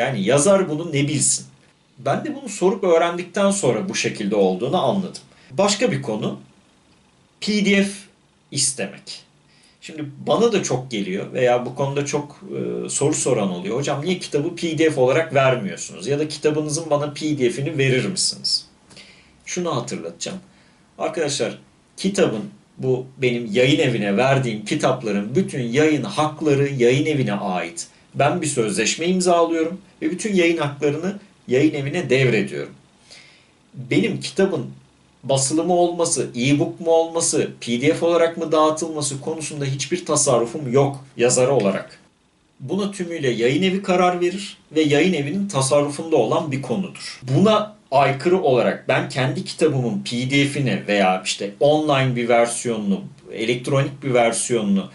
Yani yazar bunu ne bilsin? Ben de bunu sorup öğrendikten sonra bu şekilde olduğunu anladım. Başka bir konu PDF istemek. Şimdi bana da çok geliyor veya bu konuda çok e, soru soran oluyor. Hocam niye kitabı PDF olarak vermiyorsunuz? Ya da kitabınızın bana PDF'ini verir misiniz? Şunu hatırlatacağım. Arkadaşlar kitabın bu benim yayın evine verdiğim kitapların bütün yayın hakları yayın evine ait. Ben bir sözleşme imzalıyorum ve bütün yayın haklarını yayın evine devrediyorum. Benim kitabın basılı mı olması, e-book mu olması, pdf olarak mı dağıtılması konusunda hiçbir tasarrufum yok yazarı olarak. Buna tümüyle yayın evi karar verir ve yayın evinin tasarrufunda olan bir konudur. Buna aykırı olarak ben kendi kitabımın pdf'ini veya işte online bir versiyonunu, elektronik bir versiyonunu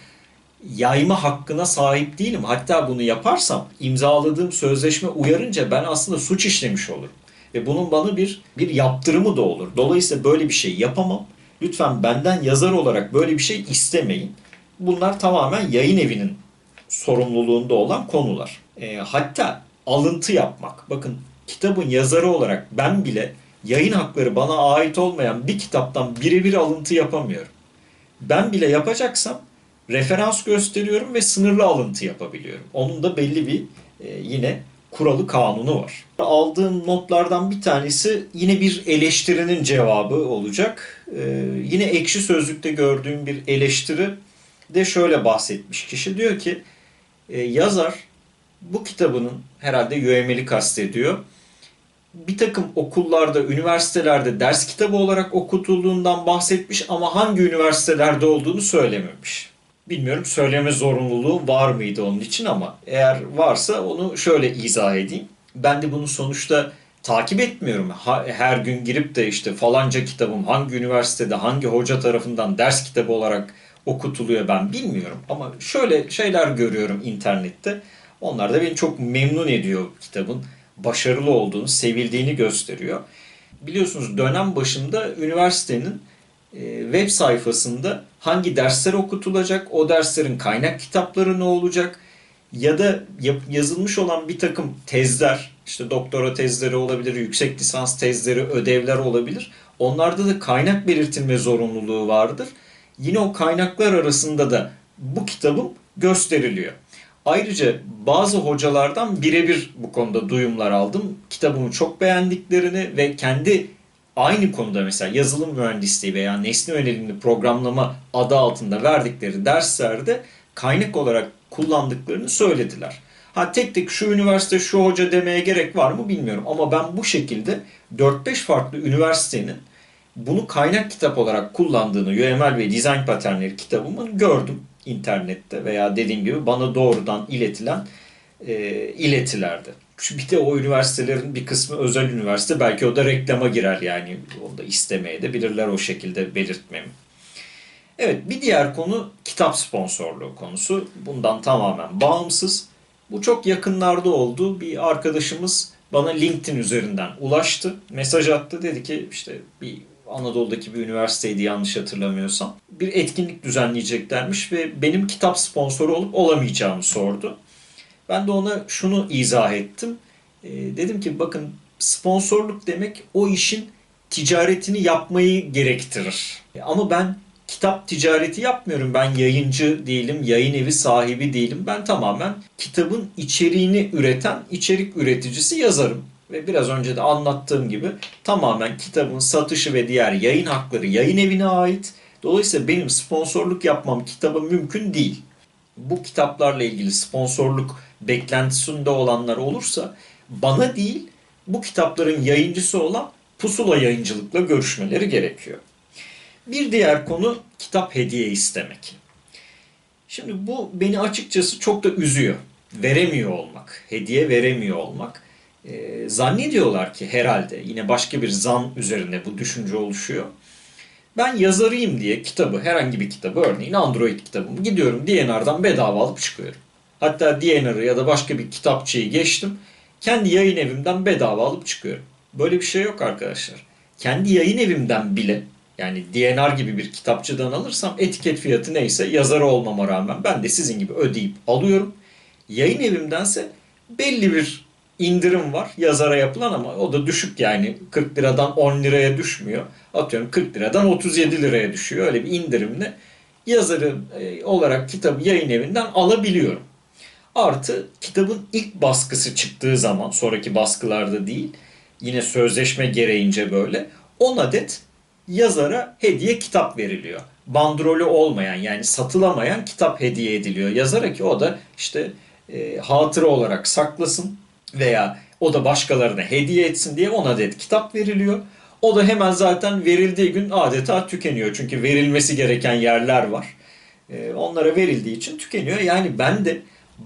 yayma hakkına sahip değilim. Hatta bunu yaparsam imzaladığım sözleşme uyarınca ben aslında suç işlemiş olurum. Ve bunun bana bir bir yaptırımı da olur. Dolayısıyla böyle bir şey yapamam. Lütfen benden yazar olarak böyle bir şey istemeyin. Bunlar tamamen yayın evinin sorumluluğunda olan konular. E, hatta alıntı yapmak. Bakın kitabın yazarı olarak ben bile yayın hakları bana ait olmayan bir kitaptan birebir alıntı yapamıyorum. Ben bile yapacaksam referans gösteriyorum ve sınırlı alıntı yapabiliyorum. Onun da belli bir e, yine kuralı kanunu var. Aldığım notlardan bir tanesi yine bir eleştirinin cevabı olacak. E, yine ekşi sözlükte gördüğüm bir eleştiri de şöyle bahsetmiş kişi. Diyor ki e, yazar bu kitabının herhalde UML'i kastediyor. Bir takım okullarda, üniversitelerde ders kitabı olarak okutulduğundan bahsetmiş ama hangi üniversitelerde olduğunu söylememiş. Bilmiyorum söyleme zorunluluğu var mıydı onun için ama eğer varsa onu şöyle izah edeyim. Ben de bunu sonuçta takip etmiyorum. Her gün girip de işte falanca kitabım hangi üniversitede, hangi hoca tarafından ders kitabı olarak okutuluyor ben bilmiyorum. Ama şöyle şeyler görüyorum internette. Onlar da beni çok memnun ediyor kitabın. Başarılı olduğunu, sevildiğini gösteriyor. Biliyorsunuz dönem başında üniversitenin web sayfasında hangi dersler okutulacak, o derslerin kaynak kitapları ne olacak ya da yazılmış olan bir takım tezler, işte doktora tezleri olabilir, yüksek lisans tezleri, ödevler olabilir. Onlarda da kaynak belirtilme zorunluluğu vardır. Yine o kaynaklar arasında da bu kitabım gösteriliyor. Ayrıca bazı hocalardan birebir bu konuda duyumlar aldım. Kitabımı çok beğendiklerini ve kendi aynı konuda mesela yazılım mühendisliği veya nesne yönelimli programlama adı altında verdikleri derslerde kaynak olarak kullandıklarını söylediler. Ha tek tek şu üniversite şu hoca demeye gerek var mı bilmiyorum ama ben bu şekilde 4-5 farklı üniversitenin bunu kaynak kitap olarak kullandığını UML ve dizayn paternleri kitabımın gördüm internette veya dediğim gibi bana doğrudan iletilen e, iletilerde. Bir de o üniversitelerin bir kısmı özel üniversite. Belki o da reklama girer yani. Onu da istemeye de bilirler o şekilde belirtmemi. Evet bir diğer konu kitap sponsorluğu konusu. Bundan tamamen bağımsız. Bu çok yakınlarda oldu. Bir arkadaşımız bana LinkedIn üzerinden ulaştı. Mesaj attı. Dedi ki işte bir Anadolu'daki bir üniversiteydi yanlış hatırlamıyorsam. Bir etkinlik düzenleyeceklermiş ve benim kitap sponsoru olup olamayacağımı sordu. Ben de ona şunu izah ettim. E, dedim ki bakın sponsorluk demek o işin ticaretini yapmayı gerektirir. Ama ben kitap ticareti yapmıyorum. Ben yayıncı değilim, yayın evi sahibi değilim. Ben tamamen kitabın içeriğini üreten içerik üreticisi yazarım. Ve biraz önce de anlattığım gibi tamamen kitabın satışı ve diğer yayın hakları yayın evine ait. Dolayısıyla benim sponsorluk yapmam kitaba mümkün değil. Bu kitaplarla ilgili sponsorluk beklentisinde olanlar olursa bana değil bu kitapların yayıncısı olan Pusula Yayıncılık'la görüşmeleri gerekiyor. Bir diğer konu kitap hediye istemek. Şimdi bu beni açıkçası çok da üzüyor. Veremiyor olmak, hediye veremiyor olmak. E, zannediyorlar ki herhalde yine başka bir zan üzerine bu düşünce oluşuyor. Ben yazarıyım diye kitabı, herhangi bir kitabı örneğin Android kitabımı gidiyorum DNR'dan bedava alıp çıkıyorum. Hatta DNR'ı ya da başka bir kitapçıyı geçtim. Kendi yayın evimden bedava alıp çıkıyorum. Böyle bir şey yok arkadaşlar. Kendi yayın evimden bile yani DNR gibi bir kitapçıdan alırsam etiket fiyatı neyse yazarı olmama rağmen ben de sizin gibi ödeyip alıyorum. Yayın evimdense belli bir indirim var yazara yapılan ama o da düşük yani 40 liradan 10 liraya düşmüyor. Atıyorum 40 liradan 37 liraya düşüyor. Öyle bir indirimle yazarı e, olarak kitabı yayın evinden alabiliyorum. Artı kitabın ilk baskısı çıktığı zaman sonraki baskılarda değil yine sözleşme gereğince böyle 10 adet yazara hediye kitap veriliyor. Bandrolü olmayan yani satılamayan kitap hediye ediliyor yazara ki o da işte e, hatıra olarak saklasın veya o da başkalarına hediye etsin diye 10 adet kitap veriliyor. O da hemen zaten verildiği gün adeta tükeniyor. Çünkü verilmesi gereken yerler var. E, onlara verildiği için tükeniyor. Yani ben de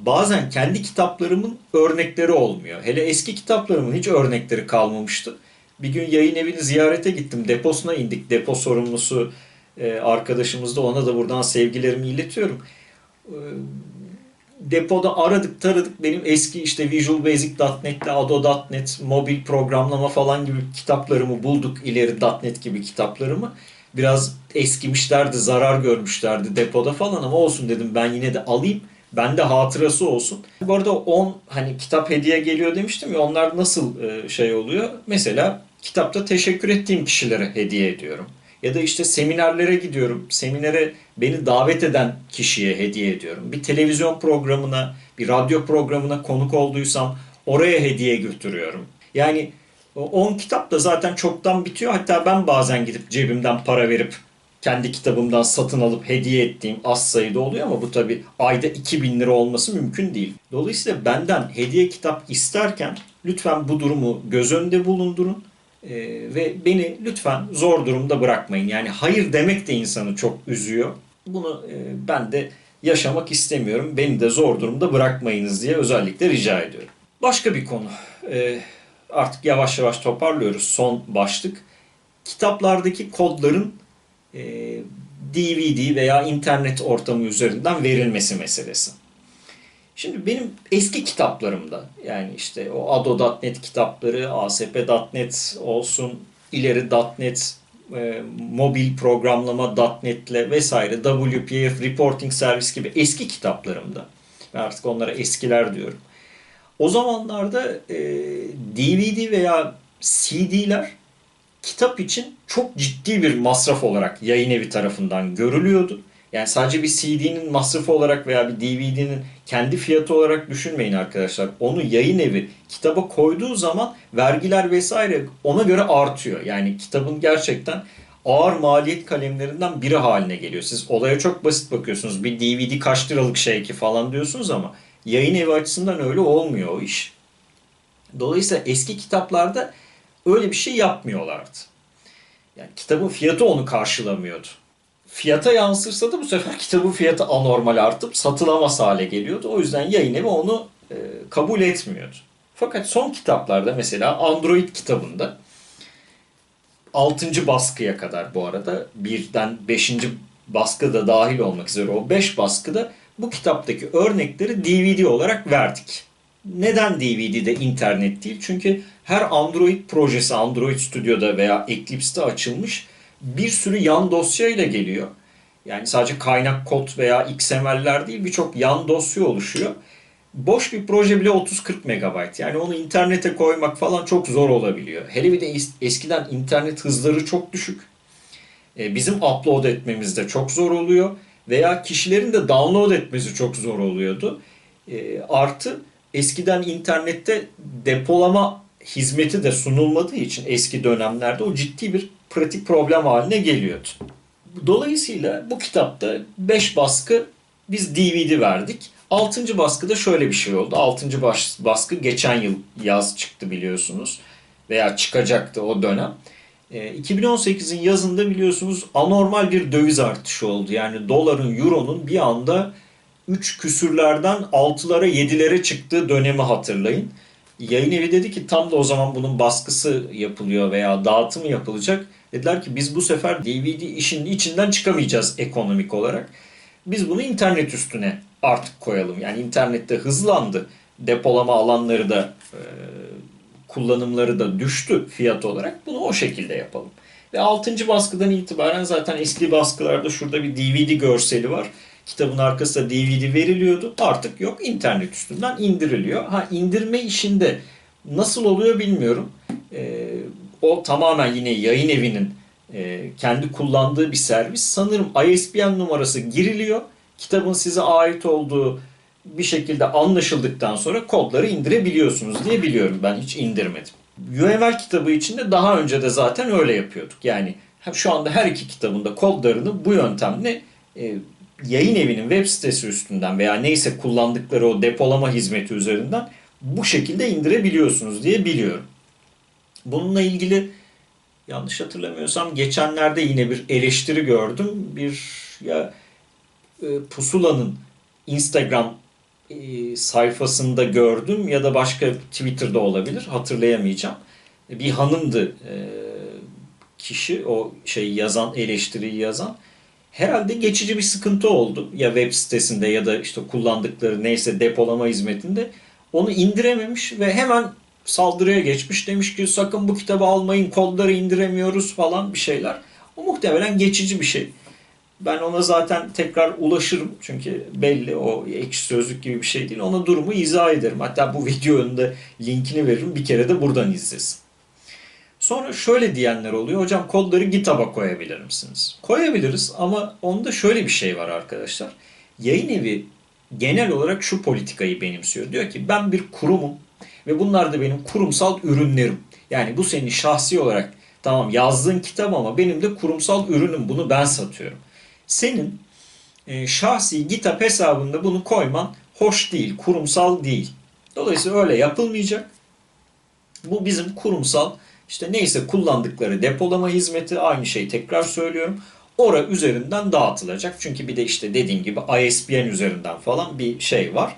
bazen kendi kitaplarımın örnekleri olmuyor. Hele eski kitaplarımın hiç örnekleri kalmamıştı. Bir gün yayın evini ziyarete gittim. Deposuna indik. Depo sorumlusu e, arkadaşımız da ona da buradan sevgilerimi iletiyorum. E, depoda aradık taradık benim eski işte Visual Basic.NET'le Ado.NET mobil programlama falan gibi kitaplarımı bulduk. ileri .NET gibi kitaplarımı. Biraz eskimişlerdi, zarar görmüşlerdi depoda falan ama olsun dedim ben yine de alayım. Bende hatırası olsun. Bu arada 10 hani kitap hediye geliyor demiştim ya onlar nasıl e, şey oluyor? Mesela kitapta teşekkür ettiğim kişilere hediye ediyorum. Ya da işte seminerlere gidiyorum. Seminere beni davet eden kişiye hediye ediyorum. Bir televizyon programına, bir radyo programına konuk olduysam oraya hediye götürüyorum. Yani 10 kitap da zaten çoktan bitiyor. Hatta ben bazen gidip cebimden para verip kendi kitabımdan satın alıp hediye ettiğim az sayıda oluyor ama bu tabi ayda 2000 lira olması mümkün değil. Dolayısıyla benden hediye kitap isterken lütfen bu durumu göz önünde bulundurun. Ee, ve beni lütfen zor durumda bırakmayın. Yani hayır demek de insanı çok üzüyor. Bunu e, ben de yaşamak istemiyorum. Beni de zor durumda bırakmayınız diye özellikle rica ediyorum. Başka bir konu. Ee, artık yavaş yavaş toparlıyoruz. Son başlık. Kitaplardaki kodların DVD e, veya internet ortamı üzerinden verilmesi meselesi. Şimdi benim eski kitaplarımda yani işte o Ado.NET kitapları, ASP.NET olsun, ileri .NET, e, mobil programlama .NET'le vesaire WPF Reporting Service gibi eski kitaplarımda ben artık onlara eskiler diyorum. O zamanlarda e, DVD veya CD'ler kitap için çok ciddi bir masraf olarak yayın evi tarafından görülüyordu. Yani sadece bir CD'nin masrafı olarak veya bir DVD'nin kendi fiyatı olarak düşünmeyin arkadaşlar. Onu yayın evi kitaba koyduğu zaman vergiler vesaire ona göre artıyor. Yani kitabın gerçekten ağır maliyet kalemlerinden biri haline geliyor. Siz olaya çok basit bakıyorsunuz. Bir DVD kaç liralık şey ki falan diyorsunuz ama yayın evi açısından öyle olmuyor o iş. Dolayısıyla eski kitaplarda öyle bir şey yapmıyorlardı. Yani kitabın fiyatı onu karşılamıyordu. Fiyata yansırsa da bu sefer kitabın fiyatı anormal artıp satılamaz hale geliyordu. O yüzden yayın evi onu e, kabul etmiyordu. Fakat son kitaplarda mesela Android kitabında 6. baskıya kadar bu arada birden 5. baskı da dahil olmak üzere o 5 baskıda bu kitaptaki örnekleri DVD olarak verdik. Neden DVD'de internet değil? Çünkü her Android projesi Android Studio'da veya Eclipse'de açılmış bir sürü yan dosyayla geliyor. Yani sadece kaynak kod veya XML'ler değil birçok yan dosya oluşuyor. Boş bir proje bile 30-40 MB. Yani onu internete koymak falan çok zor olabiliyor. Hele bir de eskiden internet hızları çok düşük. E, bizim upload etmemiz de çok zor oluyor. Veya kişilerin de download etmesi çok zor oluyordu. E, artı eskiden internette depolama hizmeti de sunulmadığı için eski dönemlerde o ciddi bir pratik problem haline geliyordu. Dolayısıyla bu kitapta 5 baskı biz DVD verdik. 6. baskıda şöyle bir şey oldu. 6. baskı geçen yıl yaz çıktı biliyorsunuz. Veya çıkacaktı o dönem. 2018'in ee, yazında biliyorsunuz anormal bir döviz artışı oldu. Yani doların, euronun bir anda 3 küsürlerden 6'lara 7'lere çıktığı dönemi hatırlayın. Yayın evi dedi ki tam da o zaman bunun baskısı yapılıyor veya dağıtımı yapılacak. Dediler ki biz bu sefer DVD işinin içinden çıkamayacağız ekonomik olarak. Biz bunu internet üstüne artık koyalım. Yani internette hızlandı. Depolama alanları da e, kullanımları da düştü fiyat olarak. Bunu o şekilde yapalım. Ve 6. baskıdan itibaren zaten eski baskılarda şurada bir DVD görseli var. Kitabın arkasında DVD veriliyordu. Artık yok. internet üstünden indiriliyor. Ha indirme işinde Nasıl oluyor bilmiyorum. Ee, o tamamen yine yayın evinin e, kendi kullandığı bir servis. Sanırım ISBN numarası giriliyor. Kitabın size ait olduğu bir şekilde anlaşıldıktan sonra kodları indirebiliyorsunuz diye biliyorum. Ben hiç indirmedim. UML kitabı için de daha önce de zaten öyle yapıyorduk. Yani şu anda her iki kitabında kodlarını bu yöntemle e, yayın evinin web sitesi üstünden veya neyse kullandıkları o depolama hizmeti üzerinden bu şekilde indirebiliyorsunuz diye biliyorum. Bununla ilgili yanlış hatırlamıyorsam geçenlerde yine bir eleştiri gördüm. Bir ya e, Pusula'nın Instagram e, sayfasında gördüm ya da başka Twitter'da olabilir hatırlayamayacağım. Bir hanımdı e, kişi o şey yazan eleştiriyi yazan. Herhalde geçici bir sıkıntı oldu ya web sitesinde ya da işte kullandıkları neyse depolama hizmetinde onu indirememiş ve hemen saldırıya geçmiş. Demiş ki sakın bu kitabı almayın kodları indiremiyoruz falan bir şeyler. O muhtemelen geçici bir şey. Ben ona zaten tekrar ulaşırım. Çünkü belli o ekşi sözlük gibi bir şey değil. Ona durumu izah ederim. Hatta bu videonun da linkini veririm. Bir kere de buradan izlesin. Sonra şöyle diyenler oluyor. Hocam kodları GitHub'a koyabilir misiniz? Koyabiliriz ama onda şöyle bir şey var arkadaşlar. Yayın evi genel olarak şu politikayı benimsiyor. Diyor ki ben bir kurumum ve bunlar da benim kurumsal ürünlerim. Yani bu senin şahsi olarak tamam yazdığın kitap ama benim de kurumsal ürünüm. Bunu ben satıyorum. Senin e, şahsi GitHub hesabında bunu koyman hoş değil, kurumsal değil. Dolayısıyla öyle yapılmayacak. Bu bizim kurumsal işte neyse kullandıkları depolama hizmeti aynı şeyi tekrar söylüyorum. Ora üzerinden dağıtılacak. Çünkü bir de işte dediğim gibi ISBN üzerinden falan bir şey var.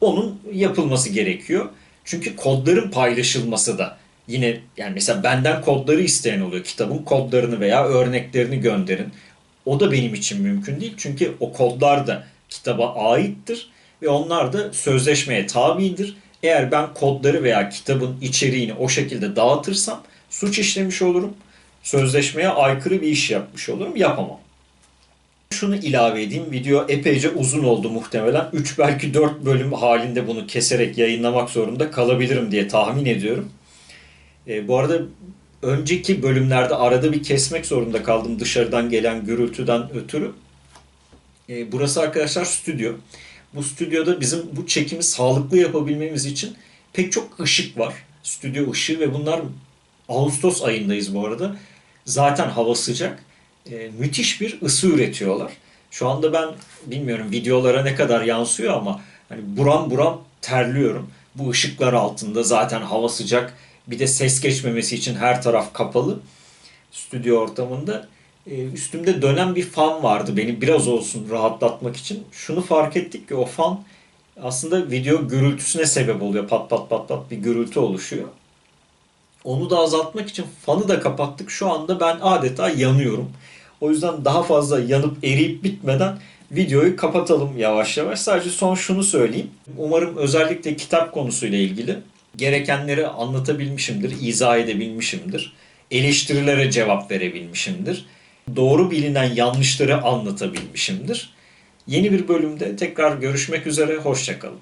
Onun yapılması gerekiyor. Çünkü kodların paylaşılması da yine yani mesela benden kodları isteyen oluyor. Kitabın kodlarını veya örneklerini gönderin. O da benim için mümkün değil. Çünkü o kodlar da kitaba aittir ve onlar da sözleşmeye tabidir. Eğer ben kodları veya kitabın içeriğini o şekilde dağıtırsam suç işlemiş olurum. Sözleşmeye aykırı bir iş yapmış olurum. Yapamam. Şunu ilave edeyim. Video epeyce uzun oldu muhtemelen. 3 belki 4 bölüm halinde bunu keserek yayınlamak zorunda kalabilirim diye tahmin ediyorum. E, bu arada önceki bölümlerde arada bir kesmek zorunda kaldım dışarıdan gelen gürültüden ötürü. E, burası arkadaşlar stüdyo. Bu stüdyoda bizim bu çekimi sağlıklı yapabilmemiz için pek çok ışık var. Stüdyo ışığı ve bunlar Ağustos ayındayız bu arada. Zaten hava sıcak. E, müthiş bir ısı üretiyorlar. Şu anda ben bilmiyorum videolara ne kadar yansıyor ama hani buram buram terliyorum. Bu ışıklar altında zaten hava sıcak. Bir de ses geçmemesi için her taraf kapalı. Stüdyo ortamında. E, üstümde dönen bir fan vardı beni biraz olsun rahatlatmak için. Şunu fark ettik ki o fan aslında video gürültüsüne sebep oluyor. Pat pat pat pat bir gürültü oluşuyor. Onu da azaltmak için fanı da kapattık. Şu anda ben adeta yanıyorum. O yüzden daha fazla yanıp eriyip bitmeden videoyu kapatalım yavaş yavaş. Sadece son şunu söyleyeyim. Umarım özellikle kitap konusuyla ilgili gerekenleri anlatabilmişimdir, izah edebilmişimdir. Eleştirilere cevap verebilmişimdir. Doğru bilinen yanlışları anlatabilmişimdir. Yeni bir bölümde tekrar görüşmek üzere, hoşçakalın.